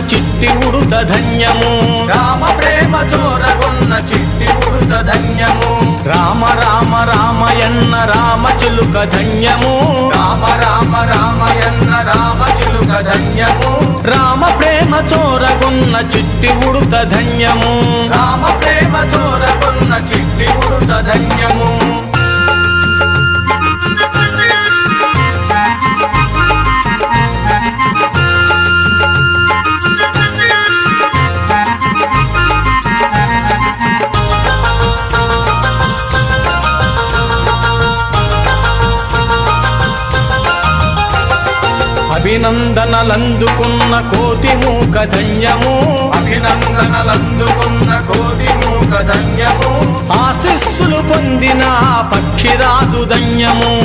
చిట్టి ఉడుత ధన్యము. రామ ప్రేమ చోరగొన్న చిట్టి ఉడుత ధన్యము. రామ రామ రామయన్న రామ చిలుక ధన్యము. రామ రామ రామయన్న రామ చిలుక ధన్యము. రామ ప్రేమ చోరగొన్న చిట్టి ఉడుత ధన్యము. రామ అభినందనలందుకున్న కోతి మూక ధన్యము. అభినందనలందుకున్న కోటి మూక ధన్యము. ఆశిస్సులు పొందిన పక్షిరాజు ధన్యము.